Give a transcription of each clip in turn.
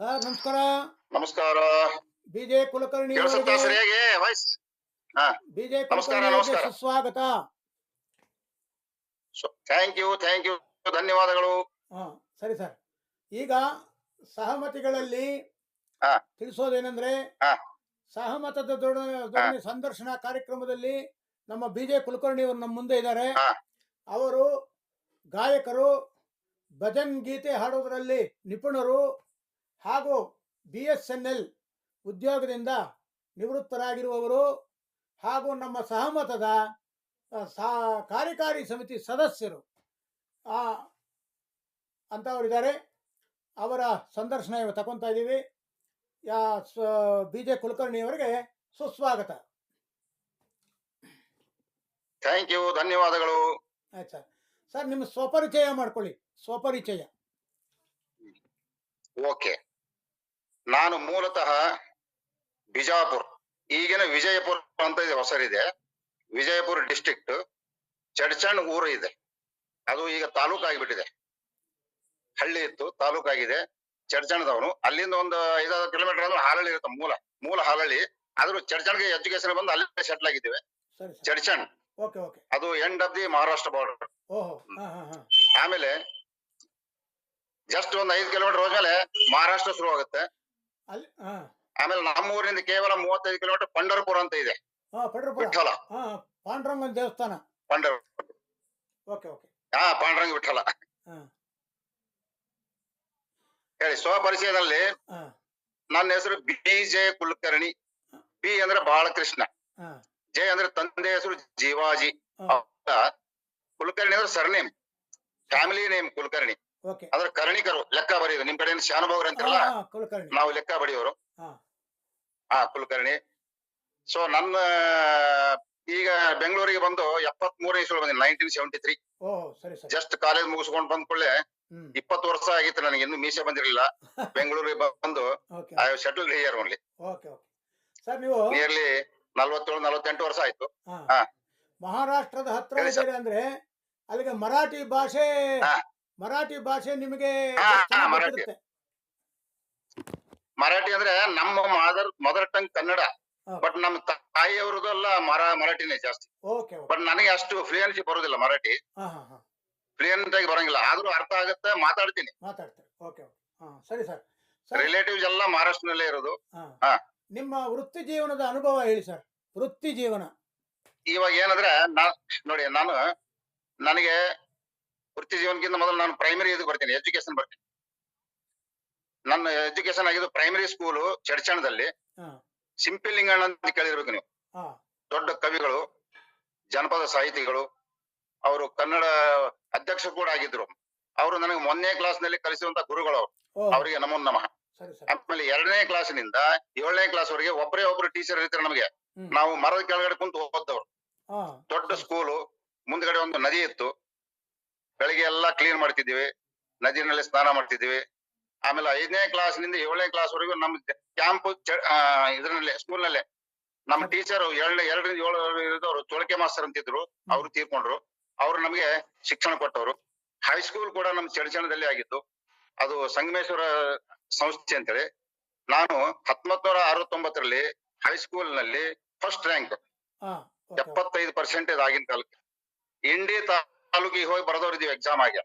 Sir ನಮಸ್ಕಾರ. ನಮಸ್ಕಾರ. ಬಿಜೆ ಕುಲಕರ್ಣಿ ಬಿಜೆ ಕುಲಕರ್ಣಿ. ಸುಸ್ವಾಗತ. ಥ್ಯಾಂಕ್ ಯು ಥ್ಯಾಂಕ್ ಯು ಧನ್ಯವಾದಗಳು. ಹಾ ಸರಿ ಸರ್. ಈಗ ಸಹಮತಿಗಳಲ್ಲಿ. ತಿಳಿಸೋದೇನೆಂದ್ರೆ. ಸಹಮತದ ಧೋರಣೆ ಸಂದರ್ಶನ ಕಾರ್ಯಕ್ರಮದಲ್ಲಿ ನಮ್ಮ ಬಿಜೆ ಕುಲಕರ್ಣಿ ಅವರು ನಮ್ಮ ಮುಂದೆ ಇದ್ದಾರೆ. ಅವರು ಗಾಯಕರು ಭಜನ್ ಗೀತೆ ಹಾಡೋದರಲ್ಲಿ ನಿಪುಣರು ಹಾಗೂ ಬಿ ಎಸ್ ಎನ್ ಎಲ್ ಉದ್ಯೋಗದಿಂದ ನಿವೃತ್ತರಾಗಿರುವವರು ಹಾಗೂ ನಮ್ಮ ಸಹಮತದ ಸಾ- ಕಾರ್ಯಕಾರಿ ಸಮಿತಿ ಸದಸ್ಯರು ಅಂಥವರಿದ್ದಾರೆ ಅಂತವರಿದ್ದಾರೆ. ಅವರ ಸಂದರ್ಶನ ಇವ ತಗೊತಾ ಇದ್ದೀವಿ. ಯಾ ಬಿ ಜೆ ಕುಲಕರ್ಣಿ ಅವರಿಗೆ ಸುಸ್ವಾಗತ. ಥ್ಯಾಂಕ್ ಯು ಧನ್ಯವಾದಗಳು. ಆಯ್ತು ಸರ್. ಸರ್ ನಿಮ್ಮ ಸ್ವಪರಿಚಯ ಮಾಡ್ಕೊಳ್ಳಿ. ಸ್ವಪರಿಚಯ. ಓಕೆ. ನಾನು ಮೂಲತಃ ಬಿಜಾಪುರ್ ಈಗಿನ ವಿಜಯಪುರ ಅಂತ ಇದೆ ಹೊಸರಿದೆ ವಿಜಯಪುರ ಡಿಸ್ಟ್ರಿಕ್ಟ್ ಚಡ್ಚಣ್ ಊರು ಇದೆ. ಅದು ಈಗ ತಾಲೂಕು ಆಗಿಬಿಟ್ಟಿದೆ. ಹಳ್ಳಿ ಇತ್ತು ತಾಲೂಕಾಗಿದೆ ಚಡ್ಚಣದವನು. ಅಲ್ಲಿಂದ ಒಂದು ಐದಾರು ಕಿಲೋಮೀಟರ್ ಅಂದ್ರೆ ಹಾಲಳ್ಳಿ ಇರುತ್ತೆ ಮೂಲ ಮೂಲ ಹಾಲಳ್ಳಿ. ಆದ್ರೂ ಚಡ್ಚಣ್ಗೆ ಎಜುಕೇಶನ್ ಬಂದು ಅಲ್ಲಿ ಸೆಟ್ಲ್ ಆಗಿದ್ದೇವೆ. ಚಡ್ಚಣ್. ಅದು end of the Maharashtra border ಆಮೇಲೆ ಜಸ್ಟ್ ಒಂದ್ ಐದು ಕಿಲೋಮೀಟರ್ ಹೋದ್ಮೇಲೆ ಮಹಾರಾಷ್ಟ್ರ ಶುರು ಆಗುತ್ತೆ. ಆಮೇಲೆ ನಮ್ಮ ಊರಿನಿಂದ ಕೇವಲ ಮೂವತ್ತೈದು ಕಿಲೋಮೀಟರ್ ಪಂಡರಪುರ ಅಂತ ಇದೆ. ಪಂಡ್ರಪುರ. ವಿಠಲ. ಪಾಂಡುರಂಗನ ದೇವಸ್ಥಾನ. ಪಂಡರ ಓಕೆ ಓಕೆ. ಹಾ ಪಾಂಡುರಂಗ ವಿಠಲ. ಹೇಳಿ ಸ್ವಪರಿಚಯದಲ್ಲಿ ನನ್ನ ಹೆಸರು ಬಿ ಜೆ ಕುಲಕರ್ಣಿ. ಬಿ ಅಂದ್ರೆ ಬಾಳಕೃಷ್ಣ ಜೆ ಅಂದ್ರೆ ತಂದೆ ಹೆಸರು ಜೀವಾಜಿ. ಕುಲಕರ್ಣಿ ಅಂದ್ರೆ ಸರ್ನೇಮ್ ಫ್ಯಾಮಿಲಿ ನೇಮ್ ಕುಲಕರ್ಣಿ. ಅಂದ್ರೆ ಕರ್ಣಿಕರು ಲೆಕ್ಕ ಬರೆಯೋದು. ನಿಮ್ ಕಡೆ ಶಾನುಭೋಗರು ಅಂತಿರಲ್ಲ? ಕುಲಕರ್ಣಿ. ನಾವು ಲೆಕ್ಕ ಬಡಿಯೋರು ಹಾಂ. ಕುಲಕರ್ಣಿ. ಸೊ ನನ್ನ ಈಗ ಬೆಂಗಳೂರಿಗೆ ಬಂದು ಎಪ್ಪತ್ ಮೂರನೇ ಇಸ್ವಿ ಬಂದಿನಿ nineteen seventy three just college ಮುಗಿಸ್ಕೊಂಡು ಬಂದ ಕೂಡಲೇ ಇಪ್ಪತ್ತು ವರ್ಷ ಆಗಿತ್ತು ನನಗೆ ಇನ್ನು ಮೀಸೆ ಬಂದಿರಲಿಲ್ಲ. ಬೆಂಗಳೂರಿಗೆ ಬಂದು I settled here only nearly ನಲ್ವತ್ತೇಳು ನಲ್ವತ್ತೆಂಟು ವರ್ಷ ಆಯ್ತು. ಮಹಾರಾಷ್ಟ್ರದ ಹತ್ರ ಅಂದ್ರೆ ಅಲ್ಲಿಗೆ ಮರಾಠಿ ಭಾಷೆ. ಮರಾಠಿ ಭಾಷೆ ನಿಮಗೆ ಮರಾಠಿ. ಮರಾಠಿ ಅಂದ್ರೆ ನಮ್ಮ mother mother tongue Kannada. But ನಮ್ಮ ತಾಯಿಯವರದಲ್ಲ ಮರ ಮರಾಠಿನೇ ಜಾಸ್ತಿ. ಬಟ್ ನನಗೆ ಅಷ್ಟು ಫ್ಲೂಯೆನ್ಸಿ ಬರೋದಿಲ್ಲ ಮರಾಠಿ. ಫ್ಲೂಯೆಂಟ್ ಆಗಿ ಬರಂಗಿಲ್ಲ. ಆದ್ರೂ ಅರ್ಥ ಆಗುತ್ತೆ ಮಾತಾಡ್ತೀನಿ. ಸರಿ ಸರ್ ರಿಲೇಟಿವ್ಸ್ ಎಲ್ಲ ಮಹಾರಾಷ್ಟ್ರನಲ್ಲೇ ಇರೋದು. ನಿಮ್ಮ ವೃತ್ತಿ ಜೀವನದ ಅನುಭವ ಹೇಳಿ ಸರ್ ವೃತ್ತಿ ಜೀವನ. ಇವಾಗ ಏನಂದ್ರೆ ನೋಡಿ ನಾನು ನನಗೆ ವೃತ್ತಿ ಜೀವನಕ್ಕಿಂತ ಮೊದಲು ನಾನು ಪ್ರೈಮರಿ ಇದು ಬರ್ತೀನಿ ಎಜುಕೇಶನ್ ಬರ್ತೀನಿ. ನನ್ನ ಎಜುಕೇಶನ್ ಆಗಿದ್ದು ಪ್ರೈಮರಿ ಸ್ಕೂಲು ಚಡ್ಚಣದಲ್ಲಿ. ಸಿಂಪಿಲಿಂಗಣ್ಣ ಸಿಂಪಲ್ ಲಿಂಗಣ್ಣ ಅಂತ ಕೇಳಿರ್ಬೇಕು ನೀವು. ದೊಡ್ಡ ಕವಿಗಳು ಜನಪದ ಸಾಹಿತಿಗಳು ಅವರು ಕನ್ನಡ ಅಧ್ಯಕ್ಷ ಕೂಡ ಆಗಿದ್ರು. ಅವರು ನನಗೆ ಮೊನ್ನೆ ಕ್ಲಾಸ್ನಲ್ಲಿ ಕಲಿಸುವಂತ ಗುರುಗಳು ಅವರು ಅವರಿಗೆ ನಮೋ ನಮಃ. ಆಮೇಲೆ ಎರಡನೇ ಕ್ಲಾಸಿನಿಂದ ಏಳನೇ ಕ್ಲಾಸ್ ವರೆಗೆ ಒಬ್ಬರೇ ಒಬ್ರು ಟೀಚರ್ ಇರ್ತಾರೆ ನಮಗೆ. ನಾವು ಮರದ ಕೆಳಗಡೆ ಕುಂತು ಓದ್ದವ್ರು. ಹಾ. ದೊಡ್ಡ ಸ್ಕೂಲು ಮುಂದ್ಗಡೆ ಒಂದು ನದಿ ಇತ್ತು. ಬೆಳಿಗ್ಗೆ ಎಲ್ಲ ಕ್ಲೀನ್ ಮಾಡ್ತಿದ್ದೀವಿ ನದಿನಲ್ಲಿ ಸ್ನಾನ ಮಾಡ್ತಿದ್ದೀವಿ. ಆಮೇಲೆ ಐದನೇ ಕ್ಲಾಸ್ನಿಂದ ಏಳನೇ ಕ್ಲಾಸ್ ವರೆಗೂ ನಮ್ ಕ್ಯಾಂಪ್ ಇದ್ರಲ್ಲಿ ಸ್ಕೂಲ್ ನಲ್ಲೇ. ನಮ್ಮ ಟೀಚರ್ ಏಳನೇ ಎರಡರಿಂದ ಏಳು ಇರೋರು ಚೋಳಕೆ ಮಾಸ್ತರ್ ಅಂತಿದ್ರು ಅವ್ರು ತೀರ್ಕೊಂಡ್ರು. ಅವ್ರು ನಮಗೆ ಶಿಕ್ಷಣ ಕೊಟ್ಟವರು. ಹೈಸ್ಕೂಲ್ ಕೂಡ ನಮ್ ಚಡಚಣದಲ್ಲಿ ಆಗಿತ್ತು. ಅದು ಸಂಗಮೇಶ್ವರ ಸಂಸ್ಥೆ ಅಂತೇಳಿ. ನಾನು ಹತ್ತೊಂಬತ್ ನೂರ ಅರವತ್ತೊಂಬತ್ತರಲ್ಲಿ ಹೈಸ್ಕೂಲ್ನಲ್ಲಿ ಫಸ್ಟ್ ರ್ಯಾಂಕ್ ಎಪ್ಪತ್ತೈದು ಪರ್ಸೆಂಟೇಜ್ ಆಗಿನ ಕಾಲಕ್ಕೆ. ಇಂಡಿ ತಾಲೂಕಿಗೆ ಹೋಗಿ ಬರೆದವ್ರಿದೀವಿ ಎಕ್ಸಾಮ್ ಆಗಿ.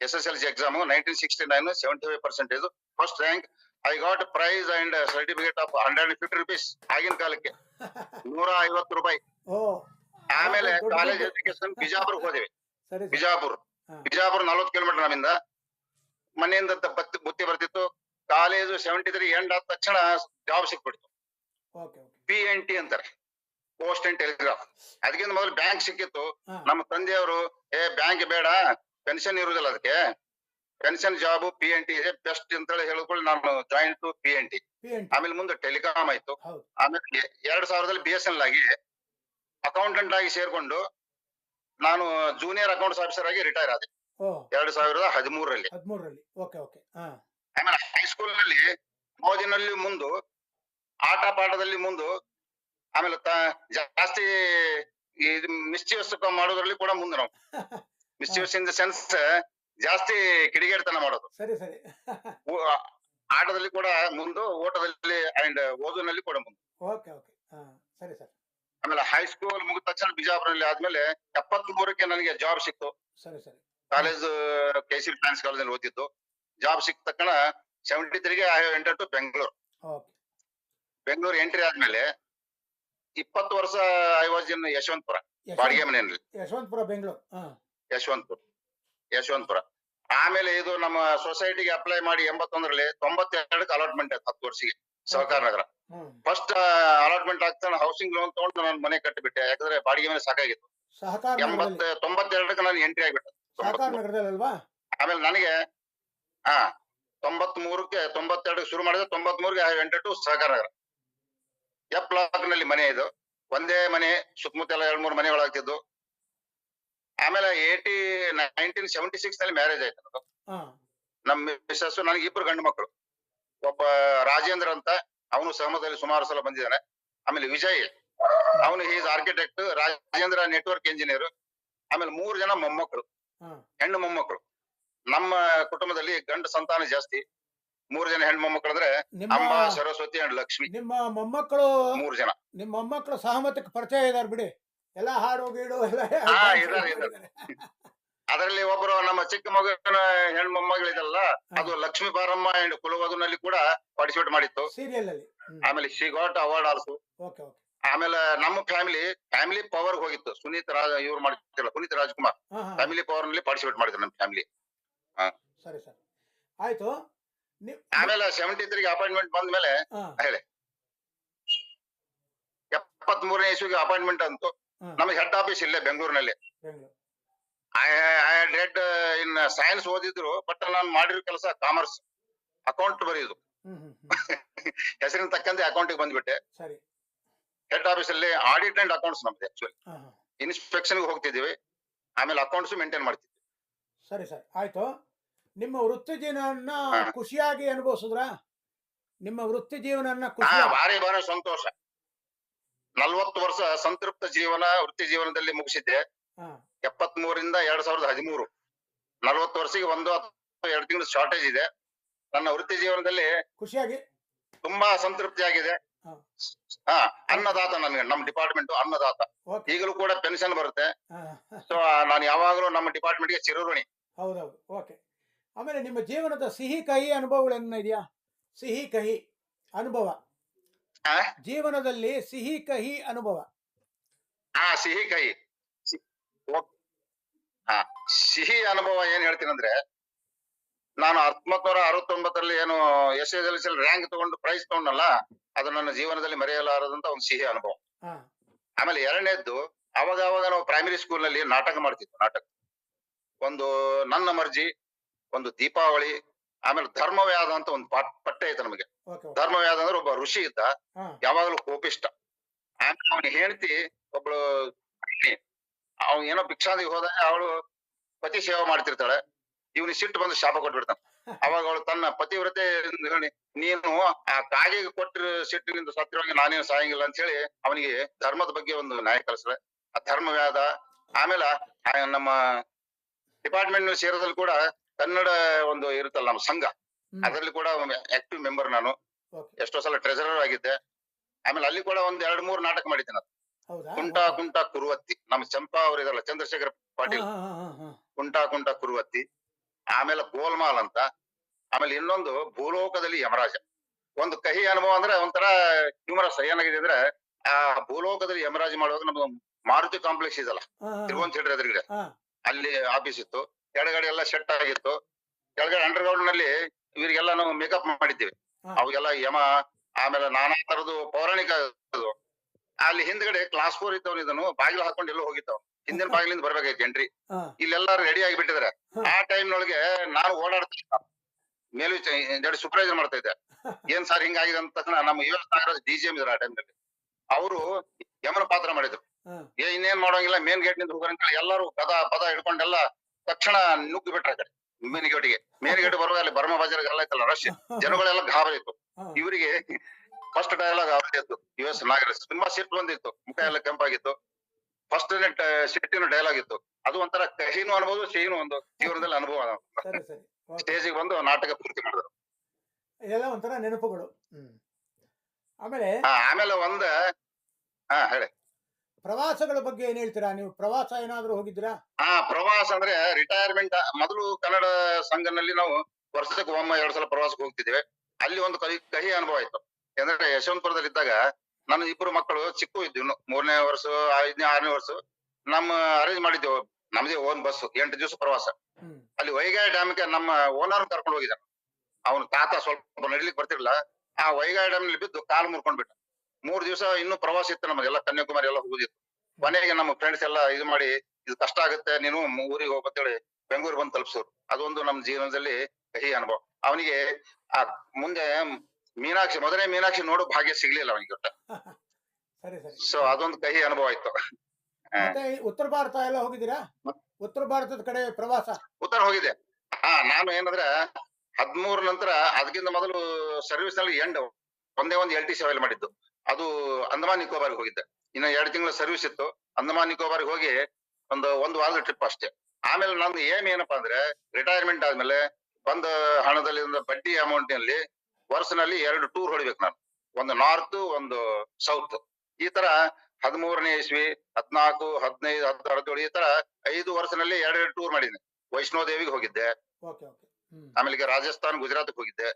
S S L C exam nineteen sixty nine seventy five percentage first rank I got prize and certificate of hundred fifty rupees ಆಗಿನ ಕಾಲಕ್ಕೆ. ನೂರ ಐವತ್ತು ರೂಪಾಯಿ ಆಮೇಲೆ ಕಾಲೇಜ್. ಎಜುಕೇಶನ್ ಬಿಜಾಪುರ್ ಹೋದಿವಿ. ಬಿಜಾಪುರ್. ಬಿಜಾಪುರ್ ನಲ್ವತ್ತು ಕಿಲೋಮೀಟರ್ ನಮ್ಮಿಂದ. ಮನೆಯಿಂದ ಬತ್ತಿ ಬರ್ತಿತ್ತು. ಕಾಲೇಜು ಸೆವೆಂಟಿ ತ್ರೀ ಎಂಡ್ ಆದ ತಕ್ಷಣ ಜಾಬ್ ಸಿಕ್ಬಿಡ್ತು. ಪಿ ಎನ್ ಟಿ ಅಂತಾರೆ. ಪೋಸ್ಟ್ ಅಂಡ್ ಟೆಲಿಗ್ರಾಫ್ ಅದಕ್ಕಿಂತ ಮೊದಲು ಬ್ಯಾಂಕ್ ಸಿಕ್ಕಿತ್ತು. ನಮ್ಮ ತಂದೆಯವರು ಏ ಬ್ಯಾಂಕ್ ಬೇಡ ಪೆನ್ಷನ್ ಇರುದಿಲ್ಲ ಅದಕ್ಕೆ. Pension job P N T ಇದೆ ಬೆಸ್ಟ್ ಅಂತ ಹೇಳಿ ನಾನು join to P N T ಆಮೇಲೆ ಮುಂದೆ ಟೆಲಿಕಾಮ್ ಆಯ್ತು. ಆಮೇಲೆ ಎರಡ್ ಸಾವಿರದಲ್ಲಿ B S N L accountant ಆಗಿ ಸೇರ್ಕೊಂಡು ನಾನು ಜೂನಿಯರ್ ಅಕೌಂಟ್ಸ್ ಆಫೀಸರ್ ಆಗಿ ರಿಟೈರ್ ಆದೆ. ಎರಡ್ ಸಾವಿರದ ಹದಿಮೂರರಲ್ಲಿ. ಆಮೇಲೆ ಹೈಸ್ಕೂಲ್ನಲ್ಲಿ ಮೋಜಿನಲ್ಲಿ ಮುಂದು ಆಟ ಪಾಠದಲ್ಲಿ ಮುಂದು ಆಮೇಲೆ ಜಾಸ್ತಿ ಮಿಸ್ಚಿವಸ್ ಮಾಡೋದ್ರಲ್ಲಿ ಕೂಡ ಮುಂದೆ ನಾವು. ಮಿಸ್ಚಿವಸ್ ಇನ್ ದ ಸೆನ್ಸ್ ಜಾಸ್ತಿ ಕಿಡಿಗೇಡ್ತನ ಮಾಡೋದು. ಆಟದಲ್ಲಿ ಕೂಡ ಮುಂದು ಓಟದಲ್ಲಿ ಅಂಡ್ ಓದಿನಲ್ಲಿ ಕೂಡ ಮುಂದೆ. ಆಮೇಲೆ ಹೈಸ್ಕೂಲ್ ಮುಗಿದ ತಕ್ಷಣ ಬಿಜಾಪುರಲ್ಲಿ ಆದ್ಮೇಲೆ ಎಪ್ಪತ್ ಮೂರಕ್ಕೆ ನನಗೆ ಜಾಬ್ ಸಿಕ್ತು. ಕಾಲೇಜ್ ಕೆ ಸಿ ಸೈನ್ಸ್ ಕಾಲೇಜಲ್ಲಿ ಓದಿದ್ದು ಜಾಬ್ ಸಿಕ್ಕ ತಕ್ಷಣ seventy ತ್ರೀಗೆ I enter to Bengaluru Bengaluru entry ಆದ್ಮೇಲೆ ಇಪ್ಪತ್ತು ವರ್ಷ ಐ ವಾಸ್ ಇನ್ ಯಶವಂತಪುರ ಬಾಡಿಗೆ ಮನೆಯಲ್ಲಿ ಯಶವಂತಪುರ ಬೆಂಗಳೂರು ಯಶವಂತಪುರ ಯಶವಂತಪುರ. ಆಮೇಲೆ ಇದು ನಮ್ಮ ಸೊಸೈಟಿಗೆ ಅಪ್ಲೈ ಮಾಡಿ ಎಂಬತ್ತೊಂದರಲ್ಲಿ ತೊಂಬತ್ತೆರಡಕ್ಕೆ ಅಲಾಟ್ಮೆಂಟ್ ಆಯ್ತು ಹತ್ತು ವರ್ಷಿಗೆ ಸಹಕಾರ ನಗರ. ಫಸ್ಟ್ ಅಲಾಟ್ಮೆಂಟ್ ಆಗ್ತಾನೆ ಹೌಸಿಂಗ್ ಲೋನ್ ತಗೊಂಡು ನಾನು ಮನೆ ಕಟ್ಟಿಬಿಟ್ಟೆ ಯಾಕಂದ್ರೆ ಬಾಡಿಗೆ ಮನೆ ಸಾಕಾಗಿತ್ತು. ಎಂಬತ್ ತೊಂಬತ್ತೆರಡಕ್ಕೆ ನಾನು ಎಂಟ್ರಿ ಆಗ್ಬಿಟ್ಟೆ. ಆಮೇಲೆ ನನಗೆ ಹಾ ತೊಂಬತ್ ಮೂರಕ್ಕೆ ತೊಂಬತ್ತೆರಡಕ್ಕೆ ಶುರು ಮಾಡಿದ್ರೆ ತೊಂಬತ್ ಮೂರಿಗೆ ಎಂಟು ಟು ಸಹಕಾರ ನಗರ. ಎಫ್ ಬ್ಲಾಕ್ನಲ್ಲಿ ಮನೆ ಇದು. ಒಂದೇ ಮನೆ ಸುತ್ತಮುತ್ತ ಎಲ್ಲ ಎರಡ್ ಮೂರು ಮನೆಗಳಾಗ್ತಿದ್ದು ಆಮೇಲೆ ಏಟಿ ನೈನ್ಟೀನ್ ಸೆವೆಂಟಿ ಸಿಕ್ಸ್ನಲ್ಲಿ ಮ್ಯಾರೇಜ್ ಆಯ್ತು ನನ್ನದು. ಹಾ. ನಮ್ಮ ಮಿಸ್ಸಸ್ ನನಗೆ ಇಬ್ರು ಗಂಡು ಮಕ್ಕಳು. ಒಬ್ಬ ರಾಜೇಂದ್ರ ಅಂತ ಅವನು ಸಮಯದಲ್ಲಿ ಸುಮಾರು ಸಲ ಬಂದಿದ್ದಾನೆ. ಆಮೇಲೆ ವಿಜಯ್ ಅವನು is architect Rajendra network engineer ಆಮೇಲೆ ಮೂರು ಜನ ಮೊಮ್ಮಕ್ಕಳು. ಹೆಣ್ಣು ಮೊಮ್ಮಕ್ಕಳು. ನಮ್ಮ ಕುಟುಂಬದಲ್ಲಿ ಗಂಡು ಸಂತಾನ ಜಾಸ್ತಿ. ಮೂರು ಜನ ಹೆಣ್ಣು ಮೊಮ್ಮಕ್ಕಳು ಅಂದ್ರೆ ಅಮ್ಮ ಅಂಬಾ ಸರಸ್ವತಿ ಅಂಡ್ ಲಕ್ಷ್ಮಿ. ನಿಮ್ಮ ಮೊಮ್ಮಕ್ಕಳು ಮೂರು ಜನ. ನಿಮ್ಮ ಮೊಮ್ಮಕ್ಕಳು ಸಹಮತಕ್ಕೆ ಪರಿಚಯ ಇದಾರೆ ಬಿಡಿ. ಎಲ್ಲ ಹಾಡು ಗೀಡು ಎಲ್ಲ ಹಾ, ಇದಾರೆ, ಇದಾರೆ. ಅದರಲ್ಲಿ ಒಬ್ಬರು ನಮ್ಮ ಚಿಕ್ಕ ಮಗನ ಹೆಣ್ಣು ಮೊಮ್ಮಗಳಿದಲ್ಲ ಅದು ಲಕ್ಷ್ಮೀ ಪಾರಮ್ಮ ಅಂಡ್ ಕುಲವಧುನಲ್ಲಿ ಕೂಡ ಪಾರ್ಟಿಸಿಪೇಟ್ ಮಾಡಿತ್ತು. ಸೀರಿಯಲ್ ಅಲ್ಲಿ. ಆಮೇಲೆ she got award also okay okay ಆಮೇಲೆ ನಮ್ಮ ಫ್ಯಾಮಿಲಿ ಫ್ಯಾಮಿಲಿ ಪವರ್ ಹೋಗಿತ್ತು. ಸುನೀತ್ ರಾಜ್ ಇವ್ರು ಮಾಡ್ತಿಲ್ಲ ಪುನೀತ್ ರಾಜ್ಕುಮಾರ್. ಹಾ ಹಾ ಫ್ಯಾಮಿಲಿ ಪವರ್ನಲ್ಲಿ ಪಾರ್ಟಿಸಿಪೇಟ್ ಮಾಡಿದ್ರು ನಮ್ಮ ಫ್ಯಾಮಿಲಿ ಸರಿ ಸರ್. ಆಯ್ತು. ಆಮೇಲೆ ಸೆವೆಂಟಿ ತ್ರೀಗೆ ಅಪಾಯಿಂಟ್ಮೆಂಟ್ ಬಂದ ಮೇಲೆ ಹೇಳಿ. ಎಪ್ಪತ್ ಮೂರನೇ ಇಸ್ವಿಗೆ ಅಪಾಯಿಂಟ್ಮೆಂಟ್ ಅಂತು. ನಮಗೆ ಹೆಡ್ ಆಫೀಸ್ ಇಲ್ಲೇ ಬೆಂಗಳೂರಿನಲ್ಲಿ. I I read in science ಓದಿದ್ರು ಬಟ್ ನಾನು ಮಾಡಿರೋ ಕೆಲಸ ಕಾಮರ್ಸ್ ಅಕೌಂಟ್ ಬರೆಯುದು. ಹೆಸರಿನ ತಕ್ಕಂತೆ ಅಕೌಂಟಿಗೆ ಬಂದ್ಬಿಟ್ಟೆ. ಹೆಡ್ ಆಫೀಸ್ ಅಲ್ಲಿ ಆಡಿಟ್ ಅಂಡ್ ಅಕೌಂಟ್ಸ್ ನಮ್ದು ಆಕ್ಚುಲಿ ಇನ್ಸ್ಪೆಕ್ಷನ್ ಹೋಗ್ತಿದೀವಿ ಆಮೇಲೆ ಅಕೌಂಟ್ಸ್ ಮೇಂಟೈನ್ ಮಾಡ್ತಿದ್ವಿ. ಸರಿ ಸರ್. ಆಯ್ತು. ನಿಮ್ಮ ವೃತ್ತಿ ಜೀವನ. ಖುಷಿಯಾಗಿ ಅನುಭವಿಸಿದ್ರ? ನಿಮ್ಮ ವೃತ್ತಿ ಜೀವನ ಖುಷಿ ಭಾರಿ ಭಾರಿ ಸಂತೋಷ. ನಲ್ವತ್ತು ವರ್ಷ ಸಂತೃಪ್ತ ಜೀವನ ವೃತ್ತಿ ಜೀವನದಲ್ಲಿ ಮುಗಿಸಿದ್ದೆ. ಎಪ್ಪತ್ ಮೂರಿಂದ ಎರಡ್ ಸಾವಿರದ ಹದಿಮೂರು. ನಲ್ವತ್ತು ವರ್ಷಕ್ಕೆ ಒಂದು ಅಥವಾ ಎರಡು ತಿಂಗಳು ಶಾರ್ಟೇಜ್ ಇದೆ. ನನ್ನ ವೃತ್ತಿ ಜೀವನದಲ್ಲಿ ಖುಷಿಯಾಗಿ? ತುಂಬಾ ಸಂತೃಪ್ತಿ ಆಗಿದೆ. ಹಾ. ಅನ್ನದಾತ ನನ್ಗೆ ನಮ್ಮ ಡಿಪಾರ್ಟ್ಮೆಂಟ್ ಅನ್ನದಾತ. ಈಗಲೂ ಕೂಡ ಪೆನ್ಷನ್ ಬರುತ್ತೆ. ಸೊ ನಾನು ಯಾವಾಗಲೂ ನಮ್ಮ ಡಿಪಾರ್ಟ್ಮೆಂಟ್ಗೆ ಚಿರಋಣಿ. ಹೌದೌದು. ಓಕೆ. ಆಮೇಲೆ ನಿಮ್ಮ ಜೀವನದ ಸಿಹಿ ಕಹಿ ಅನುಭವಗಳೇನ ಇದೆಯಾ? ಸಿಹಿ ಕಹಿ ಅನುಭವ? ಜೀವನದಲ್ಲಿ ಸಿಹಿ ಕಹಿ ಅನುಭವ. ಹಾ ಸಿಹಿ ಕಹಿ. ಸಿಹಿ ಅನುಭವ ಏನ್ ಹೇಳ್ತೀನಂದ್ರೆ ನಾನು ಹತ್ತೊಂಬತ್ ನೂರ ಅರವತ್ತೊಂಬತ್ತರಲ್ಲಿ ಏನು S S L C rank ತಗೊಂಡು ಪ್ರೈಸ್ ತಗೊಂಡಲ್ಲ ಅದು ನನ್ನ ಜೀವನದಲ್ಲಿ ಮರೆಯಲಾರದಂತ ಒಂದು ಸಿಹಿ ಅನುಭವ. ಆಮೇಲೆ ಎರಡನೇದ್ದು ಅವಾಗ ಅವಾಗ ನಾವು ಪ್ರೈಮರಿ ಸ್ಕೂಲ್ನಲ್ಲಿ ನಾಟಕ ಮಾಡ್ತಿದ್ವಿ ನಾಟಕ. ಒಂದು ನನ್ನ ಮರ್ಜಿ ಒಂದು ದೀಪಾವಳಿ ಆಮೇಲೆ ಧರ್ಮವ್ಯಾದ ಅಂತ ಒಂದು ಪಠ್ಯ ಐತೆ ನಮಗೆ. ಧರ್ಮವ್ಯಾದ ಅಂದ್ರೆ ಒಬ್ಬ ಋಷಿ ಇದ್ದ ಯಾವಾಗಲೂ ಕೋಪಿಷ್ಟ. ಆಮೇಲೆ ಅವನ ಹೆಂಡತಿ ಒಬ್ಳು ಅವ್ನ ಏನೋ ಭಿಕ್ಷಾಂದಿಗೆ ಹೋದಾಗ ಅವಳು ಪತಿ ಸೇವೆ ಮಾಡ್ತಿರ್ತಾಳೆ. ಇವನಿಗೆ ಸಿಟ್ಟು ಬಂದು ಶಾಪ ಕೊಟ್ಬಿಡ್ತಾನೆ. ಅವಾಗ ಅವಳು ತನ್ನ ಪತಿವ್ರತೆ ಹೇಳಿ ನೀನು ಆ ಕಾಗೆಗೆ ಕೊಟ್ಟಿರೋ ಸಿಟ್ಟಿನಿಂದ ಸತ್ತಿರುವಾಗ ನಾನೇನು ಸಾಯಂಗಿಲ್ಲ ಅಂತ ಹೇಳಿ ಅವನಿಗೆ ಧರ್ಮದ ಬಗ್ಗೆ ಒಂದು ನ್ಯಾಯ ಕಲಿಸ್ರೆ ಆ ಧರ್ಮವ್ಯಾದ ಆಮೇಲೆ ಆ ನಮ್ಮ ಡಿಪಾರ್ಟ್ಮೆಂಟ್ ಸೇರೋದ್ರಲ್ಲಿ ಕೂಡ ಕನ್ನಡ ಒಂದು ಇರುತ್ತಲ್ಲ ನಮ್ಮ ಸಂಘ. ಅದರಲ್ಲಿ ಕೂಡ ಆಕ್ಟಿವ್ ಮೆಂಬರ್ ನಾನು. ಎಷ್ಟೋ ಸಲ ಟ್ರೆಜರರ್ ಆಗಿದ್ದೆ. ಆಮೇಲೆ ಅಲ್ಲಿ ಕೂಡ ಒಂದ್ ಎರಡ್ ಮೂರ್ ನಾಟಕ ಮಾಡಿದ್ದೆ ನಾನು ಕುಂಟಾ ಕುಂಟ ಕುರುವತ್ತಿ. ನಮ್ಮ ಚಂಪಾ ಅವ್ರ ಇದಲ್ಲ ಚಂದ್ರಶೇಖರ್ ಪಾಟೀಲ್. ಕುಂಟಾ. ಕುಂಟ ಕುರುವತ್ತಿ. ಆಮೇಲೆ ಗೋಲ್ಮಾಲ್ ಅಂತ. ಆಮೇಲೆ ಇನ್ನೊಂದು ಭೂಲೋಕದಲ್ಲಿ ಯಮರಾಜ. ಒಂದು ಕಹಿ ಅನುಭವ ಅಂದ್ರೆ ಒಂಥರ ಹ್ಯೂಮರಸ್ ಏನಾಗಿದೆ ಅಂದ್ರೆ ಆ ಭೂಲೋಕದಲ್ಲಿ ಯಮರಾಜ ಮಾಡುವಾಗ ನಮ್ದು ಮಾರುತಿ ಕಾಂಪ್ಲೆಕ್ಸ್ ಇದಲ್ಲ ತಿರುವನ್ ಥಿಯೇಟರ್ ಎದುರುಗಡೆ. ಅಲ್ಲಿ ಆಫೀಸ್ ಇತ್ತು. ಕೆಳಗಡೆ ಎಲ್ಲ ಸೆಟ್ ಆಗಿತ್ತು ಕೆಳಗಡೆ ಅಂಡರ್ಗ್ರೌಂಡ್ನಲ್ಲಿ ಇವರಿಗೆಲ್ಲ ನಾವು ಮೇಕಪ್ ಮಾಡಿದ್ದೀವಿ. ಅವಾಗೆಲ್ಲ ಯಮ ಆಮೇಲೆ ನಾನಾ ತರದ್ದು ಪೌರಾಣಿಕ. ಅಲ್ಲಿ ಹಿಂದ್ಗಡೆ ಕ್ಲಾಸ್ ಫೋರ್ ಇದ್ದವನು ಇದನ್ನು ಬಾಗಿಲು ಹಾಕೊಂಡು ಎಲ್ಲೋ ಹೋಗಿದ್ದವ್ ಹಿಂದಿನ ಬಾಗಿಲಿಂದ ಬರ್ಬೇಕಾಯ್ತು ಎಂಟ್ರಿ. ಇಲ್ಲೆಲ್ಲ ರೆಡಿ ಆಗಿಬಿಟ್ಟಿದ್ದಾರೆ. ಆ ಟೈಮ್ ನೊಳಗೆ ನಾನು ಓಡಾಡ್ತಾ ಮೇಲ್ ಮೇಲು ಎರಡು ಸೂಪರ್ವೈಸರ್ ಮಾಡ್ತಾ ಇದ್ದೆ ಏನ್ ಸರ್ ಹಿಂಗಾಗಿದೆ ಅಂತ ತಕ್ಷಣ ನಮ್ಮ ಯುವ ಸಾಗರ ನಾಗರಾಜ್ ಡಿ ಜಿ ಎಂ ಇದ್ರು ಆ ಟೈಮ್ನಲ್ಲಿ ಅವರು ಯಮನ ಪಾತ್ರ ಮಾಡಿದ್ರು. ಏ ಇನ್ನೇನ್ ಮಾಡೋಂಗಿಲ್ಲ ಮೇನ್ ಗೇಟ್ನಿಂದ ಹೋಗೋಣ ಎಲ್ಲರೂ ಪದ ಪದ ಹಿಡ್ಕೊಂಡೆಲ್ಲ ತಕ್ಷಣ ನುಗ್ಗಿ ಬಿಟ್ರ ಕಡೆ ಮೇನ್ ಗೇಟಿಗೆ ಮೇನ್ ಗೇಟ್ ಬರುವಾಗ ಅಲ್ಲಿ ಬರ್ಮ ಬಜಾರ್ ಎಲ್ಲ ಇತ್ತಲ್ಲ ರಶ್ ಜನಗಳೆಲ್ಲ ಗಾಬರಿ ಇತ್ತು. ಇವರಿಗೆ ಫಸ್ಟ್ ಡೈಲಾಗ್ ಆಗಿತ್ತು ಯು ಎಸ್ ನಾಗರಾಜ್ ತುಂಬಾ ಸಿಟ್ಟು ಬಂದಿತ್ತು. ಮುಖ ಎಲ್ಲ ಕೆಂಪಾಗಿತ್ತು. ಫಸ್ಟ್ ಸಿಟ್ಟಿನ ಡೈಲಾಗ್ ಇತ್ತು. ಅದು ಒಂಥರ ಕಹಿನೂ ಅನ್ಬೋದು ಸಿಹಿನೂ ಒಂದು ಜೀವನದಲ್ಲಿ ಅನುಭವ ಸ್ಟೇಜಿಗೆ ಬಂದು ನಾಟಕ ಪೂರ್ತಿ ಮಾಡಿದ್ರು. ಇದೆಲ್ಲ ಒಂಥರ ನೆನಪುಗಳು. ಆಮೇಲೆ ಆಮೇಲೆ ಒಂದ ಹಾ ಹೇಳಿ. ಪ್ರವಾಸಗಳ ಬಗ್ಗೆ ಏನ್ ಹೇಳ್ತೀರಾ? ನೀವು ಪ್ರವಾಸ ಏನಾದ್ರೂ ಹೋಗಿದ್ದೀರಾ? ಹಾ ಪ್ರವಾಸ ಅಂದ್ರೆ ರಿಟೈರ್ಮೆಂಟ್ ಮೊದಲು ಕನ್ನಡ ಸಂಘನಲ್ಲಿ ನಾವು ವರ್ಷಕ್ಕೆ ಒಮ್ಮೆ ಎರಡ್ ಸಲ ಪ್ರವಾಸಕ್ಕೆ ಹೋಗ್ತಿದ್ದೇವೆ. ಅಲ್ಲಿ ಒಂದು ಕಹಿ ಕಹಿ ಅನುಭವ ಆಯ್ತು. ಯಾಕಂದ್ರೆ ಯಶವಂತಪುರದಲ್ಲಿ ಇದ್ದಾಗ ನನ್ನ ಇಬ್ಬರು ಮಕ್ಕಳು ಚಿಕ್ಕ ಇದ್ವಿ. ಮೂರನೇ ವರ್ಷ ಐದನೇ ಆರನೇ ವರ್ಷ ನಮ್ಮ ಅರೇಂಜ್ ಮಾಡಿದ್ದೆವು. ನಮ್ದೇ ಓನ್ ಬಸ್ ಎಂಟು ದಿವಸ ಪ್ರವಾಸ. ಅಲ್ಲಿ ವೈಗಾಯ ಡ್ಯಾಮ್ಗೆ ನಮ್ಮ ಓನರ್ ಕರ್ಕೊಂಡು ಹೋಗಿದ್ದ ಅವನ ತಾತ ಸ್ವಲ್ಪ ನಡಿಲಿಕ್ಕೆ ಬರ್ತಿರ್ಲಿಲ್ಲ. ಆ ವೈಗಾಯ ಡ್ಯಾಮ್ನಲ್ಲಿ ಬಿದ್ದು ಕಾಲು ಮುರ್ಕೊಂಡ್ ಬಿಟ್ಟ ಮೂರ್ ದಿವಸ ಇನ್ನು ಪ್ರವಾಸ ಇತ್ತು ನಮಗೆಲ್ಲ ಕನ್ಯಾಕುಮಾರಿ ಎಲ್ಲ ಹೋಗುದಿತ್ತು ಮನೆಗೆ ನಮ್ಮ ಫ್ರೆಂಡ್ಸ್ ಎಲ್ಲ ಇದು ಮಾಡಿ ಇದು ಕಷ್ಟ ಆಗುತ್ತೆ ನೀನು ಊರಿಗೆ ಹೇಳಿ ಬೆಂಗಳೂರು ಬಂದು ತಲುಪಿಸೋರು ಅದೊಂದು ನಮ್ಮ ಜೀವನದಲ್ಲಿ ಕಹಿ ಅನುಭವ. ಅವನಿಗೆ ಆ ಮುಂದೆ ಮೀನಾಕ್ಷಿ ಮೊದಲೇ ಮೀನಾಕ್ಷಿ ನೋಡೋ ಭಾಗ್ಯ ಸಿಗ್ಲಿಲ್ಲ ಅವನಿಗೆ ಒಟ್ಟ. ಸೊ ಅದೊಂದು ಕಹಿ ಅನುಭವ ಆಯ್ತು. ಉತ್ತರ ಭಾರತ ಎಲ್ಲ ಹೋಗಿದ್ದೀರಾ? ಉತ್ತರ ಭಾರತದ ಕಡೆ ಪ್ರವಾಸ? ಉತ್ತರ ಹೋಗಿದೆ ಹಾ ನಾನು ಏನಂದ್ರೆ ಹದ್ಮೂರ್ ನಂತರ ಅದಕ್ಕಿಂತ ಮೊದಲು ಸರ್ವಿಸ್ನಲ್ಲಿ ಎಂಡ್ ಒಂದೇ ಒಂದು ಎಲ್ ಟಿ ಸೇವೆಲ್ ಮಾಡಿದ್ದು. ಅದು ಅಂದಮಾನ್ ನಿಕೋಬಾರ್ಗೆ ಹೋಗಿದ್ದೆ. ಇನ್ನ ಎರಡು ತಿಂಗಳ ಸರ್ವಿಸ್ ಇತ್ತು. ಅಂದಮಾನ್ ನಿಕೋಬಾರ್ಗೆ ಹೋಗಿ ಒಂದು ಒಂದು ವಾರದ ಟ್ರಿಪ್ ಅಷ್ಟೇ. ಆಮೇಲೆ ನಂದು ಏಮ್ ಏನಪ್ಪಾ ಅಂದ್ರೆ ರಿಟೈರ್ಮೆಂಟ್ ಆದ್ಮೇಲೆ ಬಂದ ಹಣದಲ್ಲಿ ಒಂದು ಬಡ್ಡಿ ಅಮೌಂಟ್ನಲ್ಲಿ ವರ್ಷನಲ್ಲಿ ಎರಡು ಟೂರ್ ಹೊಡಿಬೇಕು ನಾನು. ಒಂದು ನಾರ್ತ್ ಒಂದು ಸೌತ್ ಈ ತರ ಹದಿಮೂರನೇ ಇಸ್ವಿ ಹದ್ನಾಲ್ಕು ಹದಿನೈದು ಹತ್ತು ಹದಿನೇಳು ಈ ತರ ಐದು ವರ್ಷನಲ್ಲಿ ಎರಡೆರಡು ಟೂರ್ ಮಾಡಿದ್ದೀನಿ ವೈಷ್ಣೋ ದೇವಿಗೆ ಹೋಗಿದ್ದೆ. ಆಮೇಲೆ ರಾಜಸ್ಥಾನ್ ಗುಜರಾತ್ ಹೋಗಿದ್ದೆ.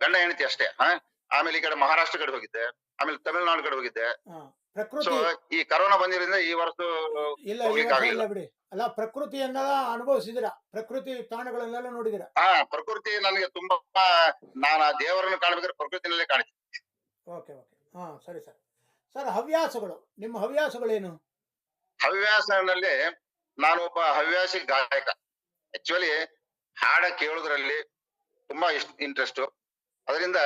ಗಂಡ ಹೆಂಡತಿ ಅಷ್ಟೇ ಹಾ? ಆಮೇಲೆ ಈ ಕಡೆ ಮಹಾರಾಷ್ಟ್ರ ಕಡೆ ಹೋಗಿದ್ದೆ. ಆಮೇಲೆ ತಮಿಳುನಾಡು ಕಡೆ ಹೋಗಿದ್ದೆ. ಸೊ ಪ್ರಕೃತಿ. ಈ ಕರೋನಾ ಬಂದಿರೋದ್ರಿಂದ ಈ ವರ್ಷ ಇಲ್ಲ ಈ ಹೋಗ್ಲಿಕ್ಕೆ ವರ್ಷ ಆಗ್ಲಿಲ್ಲ. ಇಲ್ಲ ಬಿಡಿ. ಅಲ್ಲ ಪ್ರಕೃತಿಯನ್ನೆಲ್ಲ ಅನುಭವಿಸಿದಿರಾ ಪ್ರಕೃತಿ ತಾಣಗಳನ್ನೆಲ್ಲ ನೋಡಿದಿರ ಹಾ ಪ್ರಕೃತಿ ನನಗೆ ತುಂಬಾ ನಾನು ಆ ದೇವರನ್ನು ಕಾಣ್ಬೇಕಾದ್ರೆ ಪ್ರಕೃತಿನಲ್ಲೇ ಕಾಣ್ತೀನಿ ಓಕೆ ಓಕೆ. ಹಾ ಸರಿ ಸರ್. ಸರ್ ಹವ್ಯಾಸಗಳು. ನಿಮ್ಮ ಹವ್ಯಾಸಗಳೇನು? ಹವ್ಯಾಸನಲ್ಲಿ ನಾನು ಒಬ್ಬ ಹವ್ಯಾಸಿ ಗಾಯಕ. ಆಕ್ಚುಲಿ ಹಾಡ ಕೇಳೋದ್ರಲ್ಲಿ ತುಂಬಾ ಇಷ್ಟ ಇಂಟ್ರೆಸ್ಟ್ ಅದರಿಂದ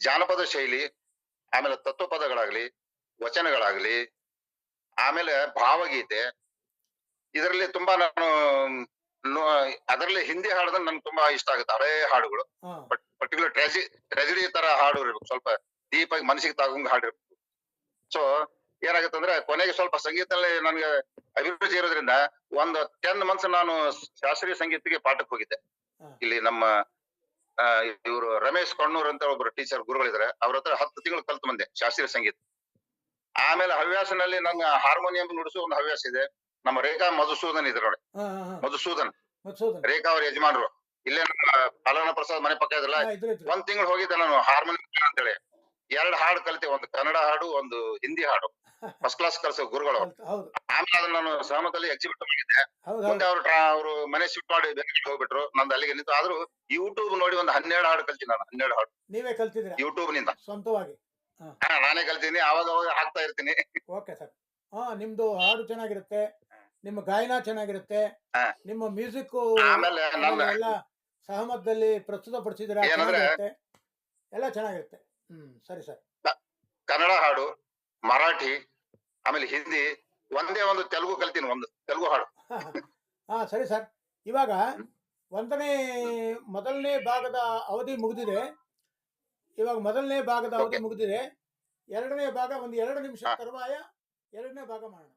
ಜಾನಪದ ಶೈಲಿ ಆಮೇಲೆ ತತ್ವಪದಗಳಾಗ್ಲಿ ವಚನಗಳಾಗ್ಲಿ ಆಮೇಲೆ ಭಾವಗೀತೆ ಇದರಲ್ಲಿ ತುಂಬಾ ನಾನು ಅದರಲ್ಲಿ ಹಿಂದಿ ಹಾಡೋದ್ರೆ ನನ್ಗೆ ತುಂಬಾ ಇಷ್ಟ ಆಗುತ್ತೆ. ಹಳೇ ಹಾಡುಗಳು. ಪರ್ಟಿಕ್ಯುಲರ್ ಟ್ರೆಜಿ ಟ್ರೆಜಿಡಿ ತರ ಹಾಡು ಇರ್ಬೇಕು ಸ್ವಲ್ಪ ಡೀಪ್ ಆಗಿ ಮನಸ್ಸಿಗೆ ತಾಗಂಗ್ ಹಾಡು ಇರ್ಬೇಕು ಸೊ ಏನಾಗುತ್ತೆ ಅಂದ್ರೆ ಕೊನೆಗೆ ಸ್ವಲ್ಪ ಸಂಗೀತದಲ್ಲಿ ನನಗೆ ಅಭಿರುಚಿ ಇರೋದ್ರಿಂದ ಒಂದು ಟೆನ್ ಮಂತ್ಸ್ ನಾನು ಶಾಸ್ತ್ರೀಯ ಸಂಗೀತಕ್ಕೆ ಪಾಠಕ್ಕೆ ಹೋಗಿದ್ದೆ. ಇಲ್ಲಿ ನಮ್ಮ ಇವರು ರಮೇಶ್ ಕಣ್ಣೂರ್ ಅಂತ ಒಬ್ರು ಟೀಚರ್ ಗುರುಗಳಿದ್ದಾರೆ ಅವ್ರ ಹತ್ರ ಹತ್ತು ತಿಂಗಳು ಕಲ್ತು ಬಂದೆ ಶಾಸ್ತ್ರೀಯ ಸಂಗೀತ. ಆಮೇಲೆ ಹವ್ಯಾಸನಲ್ಲಿ ನನ್ನ ಹಾರ್ಮೋನಿಯಂ ನುಡಿಸೋ ಒಂದು ಹವ್ಯಾಸ ಇದೆ. ನಮ್ಮ ರೇಖಾ ಮಧುಸೂದನ್ ಇದ್ರ ನೋಡಿ. ಮಧುಸೂದನ್. ರೇಖಾ ಅವ್ರ ಯಜಮಾನರು. ಇಲ್ಲೇ ನಮ್ಮ ಪಾಲನ ಪ್ರಸಾದ್ ಮನೆ ಪಕ್ಕ ಇದಲ್ಲ ಹಾ, ಇದ್ರು ಇದ್ರು. ಒಂದ್ ತಿಂಗಳು ಹೋಗಿದ್ದೆ ನಾನು ಹಾರ್ಮೋನಿಯಂ ಅಂತೇಳಿ. ಎರಡು ಹಾಡು ಕಲಿತೆ ಒಂದು ಕನ್ನಡ ಹಾಡು ಒಂದು ಹಿಂದಿ ಹಾಡು. ಫಸ್ಟ್ ಕ್ಲಾಸ್ ಕಲ್ಸೋ ಗುರುಗಳು. ಹೌದು ಆಮೇಲೆ ಅದನ್ನ ನಾನು ಸಹಮತಲ್ಲಿ ಎಕ್ಸಿಬಿಟ್ ಮಾಡಿದ್ದೆ. ಮುಂದೆ ಅವ್ರು ಅವರು ಮನೆ ಶಿಫ್ಟ್ ಮಾಡಿ ಬೆಂಗಳೂರಿಗೆ ಹೋಗ್ಬಿಟ್ರು. ನಂದು ಅಲ್ಲಿಗೆ ನಿಂತು ಆದ್ರೂ ಯೂಟ್ಯೂಬ್ ನೋಡಿ ಒಂದು ಹನ್ನೆರಡು ಹಾಡು ಕಲ್ತೀನಿ ನಾನು ಹನ್ನೆರಡು ಹಾಡು. ನೀವೇ ಕಲ್ತಿದ್ರಿ ಯೂಟ್ಯೂಬ್ನಿಂದ. ಸ್ವಂತವಾಗಿ. ಹಾ, ನಾನೇ ಕಲ್ತೀನಿ ಅವಾಗ ಅವಾಗ ಹಾಕ್ತಾ ಇರ್ತೀನಿ. Okay sir. ಹಾ ನಿಮ್ದು ಹಾಡು ಚೆನ್ನಾಗಿರುತ್ತೆ ನಿಮ್ಮ ಗಾಯನ ಚೆನ್ನಾಗಿರುತ್ತೆ. ನಿಮ್ಮ ಮ್ಯೂಸಿಕ್ ಆಮೇಲೆ ನಾನು ಎಲ್ಲ ಸಹಮತದಲ್ಲಿ ಏನಂದ್ರೆ- ಚೆನ್ನಾಗಿರುತ್ತೆ. ಎಲ್ಲ ಚೆನ್ನಾಗಿರುತ್ತೆ. ಹ್ಮ್ ಸರಿ ಸರ್. ಕನ್ನಡ ಹಾಡು ಮರಾಠಿ ಆಮೇಲೆ ಹಿಂದಿ ಒಂದೇ ಒಂದು ತೆಲುಗು ಕಲ್ತೀನಿ ಒಂದು ತೆಲುಗು ಹಾಡು. ಹಾ ಸರಿ ಸರ್. ಇವಾಗ ಒಂದನೇ ಮೊದಲನೇ ಭಾಗದ ಅವಧಿ ಮುಗಿದಿದೆ. ಇವಾಗ ಮೊದಲನೇ ಭಾಗದ ಅವಧಿ. ಮುಗಿದಿದೆ. ಎರಡನೇ ಭಾಗ ಒಂದು ಎರಡು ನಿಮಿಷ. ತರುವಾಯ ಎರಡನೇ ಭಾಗ ಮಾಡೋಣ.